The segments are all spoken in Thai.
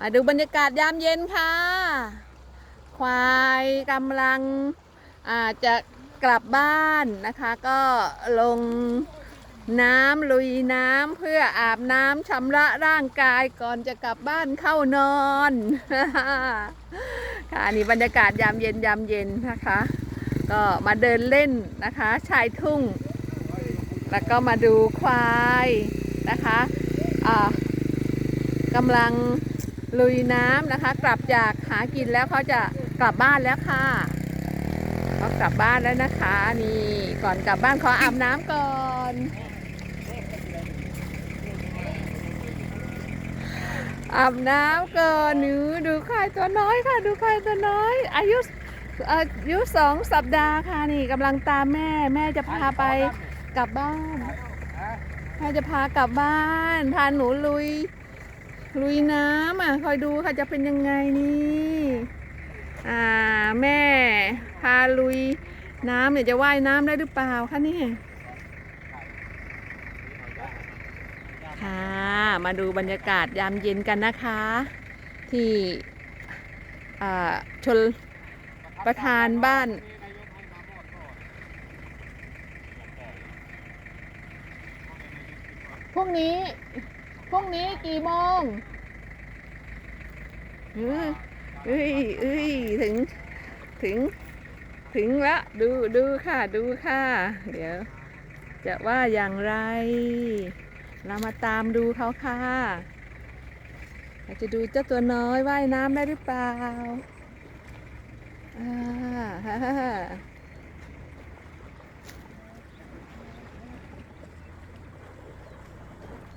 มาดูบรรยากาศยามเย็นค่ะ ควายกำลังอาจะกลับบ้านนะคะ ก็ลงน้ำลุยน้ำเพื่ออาบน้ำชำระร่างกายก่อนจะกลับบ้านเข้านอนค่ะนี่บรรยากาศยามเย็นยามเย็นนะคะ ก็มาเดินเล่นนะคะ ชายทุ่ง แล้วก็มาดูควายนะคะอ่ากำลัง ลุยน้ำนะคะ กลับจากหากินแล้วเขาจะกลับบ้านแล้วค่ะเขากลับบ้านแล้วนะคะนี่ก่อนกลับบ้านขออาบน้ำก่อนอาบน้ำก่อนหนูดูควายตัวน้อยค่ะ ดูควายตัวน้อย อายุอายุสองสัปดาห์ค่ะนี่กำลังตามแม่แม่จะพาไปกลับบ้านแม่จะพากลับบ้านพาหนูลุย ลุยน้ำอะคอยดูค่ะจะเป็นยังไงนี่อ่าแม่ พาลุยน้ำเนี่ยจะว่ายน้ำได้หรือเปล่าคะนี่ค่ะมาดูบรรยากาศยามเย็นกันนะคะ ที่อ่าชนประธานบ้านพรุ่งนี้ พรุ่งนี้กี่โมงเอ้ยเอ้ยเอ้ยถึง ถึง ถึงละ ดูดูค่ะ ดูค่ะ เดี๋ยว จะว่าอย่างไร เรามาตามดูเขาค่ะเราจะดูเจ้าตัวน้อยว่ายน้ำได้หรือเปล่าอ่าฮ่าฮ่าฮ่า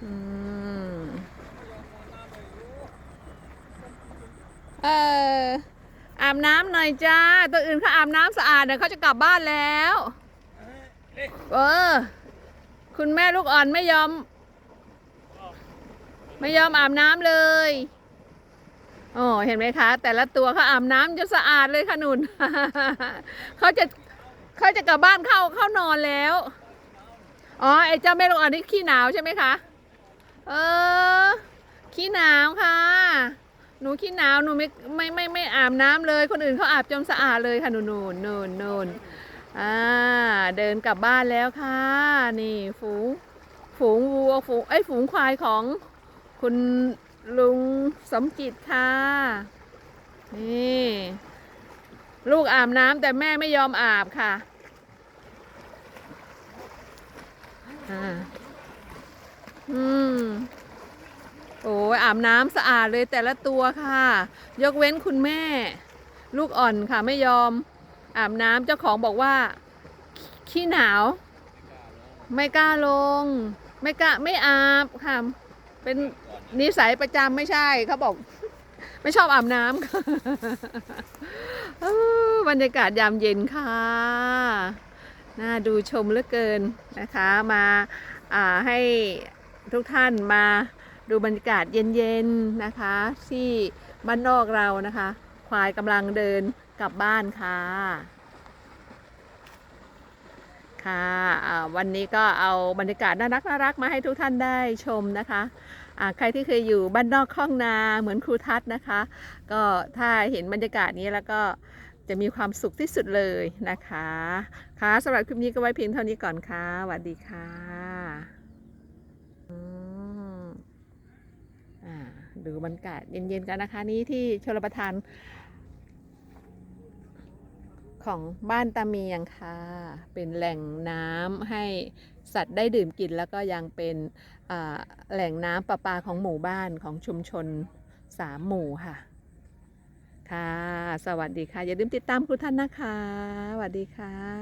อืม เอออาบน้ำหน่อยจ้า ตัวอื่นเขาอาบน้ำสะอาดเดี๋ยวเขาจะกลับบ้านแล้ว เออ คุณแม่ลูกอ่อนไม่ยอม ไม่ยอมอาบน้ำเลยโอ้เห็นไหมคะ แต่ละตัวเขาอาบน้ำจนสะอาดเลยค่ะนุนเขาจะเขาจะกลับบ้านเข้าเข้านอนแล้ว อ๋อไอ้เจ้าแม่ลูกอ่อนนี่ขี้หนาวใช่ไหมคะ เออ ขี้หนาวค่ะ หนูขี้หนาวหนูไม่ไม่ไม่ไม่อาบน้ำเลย คนอื่นเขาอาบจนสะอาดเลยค่ะหนูนูนนูนนูนอ่าเดินกลับบ้านแล้วค่ะ นี่ฝูงฝูงวัวฝูงไอ้ฝูงควายของคุณลุงสมจิตค่ะ นี่ ลูกอาบน้ำแต่แม่ไม่ยอมอาบค่ะอ่าอืม โอ้ยอาบน้ำสะอาดเลยแต่ละตัวค่ะ ยกเว้นคุณแม่ ลูกอ่อนค่ะไม่ยอม อาบน้ำเจ้าของบอกว่า ขี้หนาว ไม่กล้าลง ไม่กล้าไม่อาบค่ะ เป็นนิสัยประจำไม่ใช่เขาบอก ไม่ชอบอาบน้ำค่ะบรรยากาศยามเย็นค่ะ น่าดูชมเหลือเกินนะคะมาให้ทุกท่านมา ดูบรรยากาศเย็นๆนะคะ ที่บ้านนอกเรานะคะ ควายกำลังเดินกลับบ้านค่ะ ค่ะวันนี้ก็เอาบรรยากาศน่ารักน่ารักมาให้ทุกท่านได้ชมนะคะใครที่เคยอยู่บ้านนอกคลองนาเหมือนครูทัศน์นะคะ ก็ถ้าเห็นบรรยากาศนี้แล้วก็จะมีความสุขที่สุดเลยนะคะ ค่ะสำหรับคลิปนี้ก็ไว้เพียงเท่านี้ก่อนค่ะสวัสดีค่ะอืม อ่าดูบรรยากาศเย็นๆกันนะคะ นี่ที่ชลประทาน ของบ้านตาเมียงค่ะ เป็นแหล่งน้ำให้สัตว์ได้ดื่มกินแล้วก็ยังเป็นแหล่งน้ำประปาของหมู่บ้านของชุมชนสามหมู่ค่ะ ค่ะ สวัสดีค่ะ อย่าลืมติดตามครูท่านนะคะ สวัสดีค่ะ